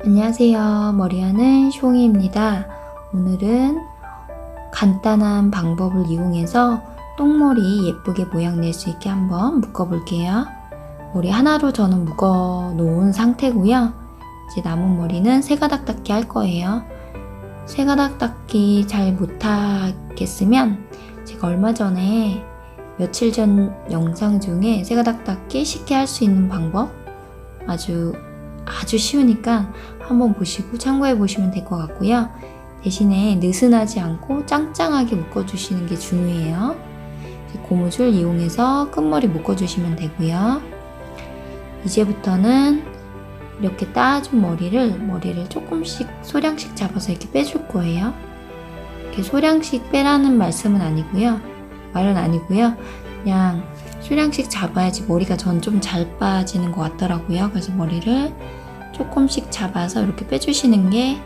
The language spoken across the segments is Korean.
안녕하세요. 머리하는 숑이입니다. 오늘은 간단한 방법을 이용해서 똥머리 예쁘게 모양 낼 수 있게 한번 묶어볼게요. 머리 하나로 저는 묶어 놓은 상태고요. 이제 남은 머리는 세 가닥 닦기 할 거예요. 세 가닥 닦기 잘 못하겠으면 제가 얼마 전에 며칠 전 영상 중에 세 가닥 닦기 쉽게 할 수 있는 방법 아주 아주 쉬우니까 한번 보시고 참고해 보시면 될 것 같고요. 대신에 느슨하지 않고 짱짱하게 묶어주시는 게 중요해요. 고무줄 이용해서 끝머리 묶어주시면 되고요. 이제부터는 이렇게 따준 머리를 머리를 조금씩 소량씩 잡아서 이렇게 빼줄 거예요. 이렇게 소량씩 빼라는 말씀은 아니고요. 말은 아니고요. 그냥 소량씩 잡아야지 머리가 전 좀 잘 빠지는 것 같더라고요. 그래서 머리를 조금씩 잡아서 이렇게 빼주시는 게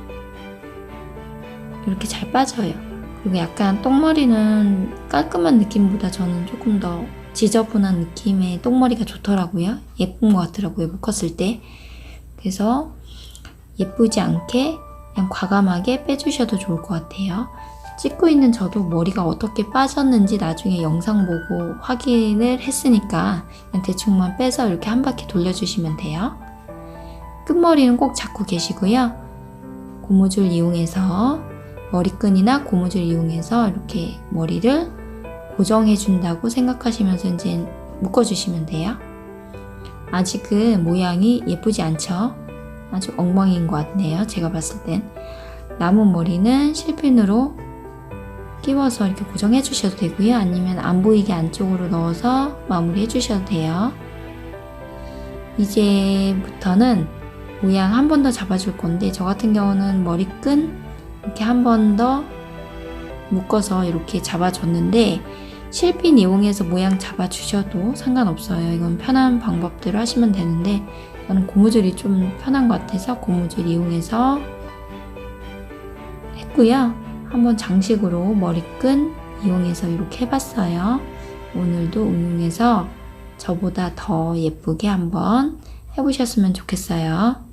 이렇게 잘 빠져요. 그리고 약간 똥머리는 깔끔한 느낌보다 저는 조금 더 지저분한 느낌의 똥머리가 좋더라고요. 예쁜 것 같더라고요. 묶었을 때. 그래서 예쁘지 않게 그냥 과감하게 빼주셔도 좋을 것 같아요. 찍고 있는 저도 머리가 어떻게 빠졌는지 나중에 영상 보고 확인을 했으니까 그냥 대충만 빼서 이렇게 한 바퀴 돌려주시면 돼요. 끝머리는 꼭 잡고 계시고요. 고무줄 이용해서 머리끈이나 고무줄 이용해서 이렇게 머리를 고정해 준다고 생각하시면서 이제 묶어주시면 돼요. 아직은 모양이 예쁘지 않죠? 아주 엉망인 것 같네요. 제가 봤을 땐. 남은 머리는 실핀으로 끼워서 이렇게 고정해 주셔도 되고요. 아니면 안 보이게 안쪽으로 넣어서 마무리 해 주셔도 돼요. 이제부터는 모양 한 번 더 잡아줄 건데 저 같은 경우는 머리끈 이렇게 한 번 더 묶어서 이렇게 잡아줬는데 실핀 이용해서 모양 잡아주셔도 상관없어요. 이건 편한 방법대로 하시면 되는데 저는 고무줄이 좀 편한 것 같아서 고무줄 이용해서 했고요. 한번 장식으로 머리끈 이용해서 이렇게 해봤어요. 오늘도 응용해서 저보다 더 예쁘게 한번 해보셨으면 좋겠어요.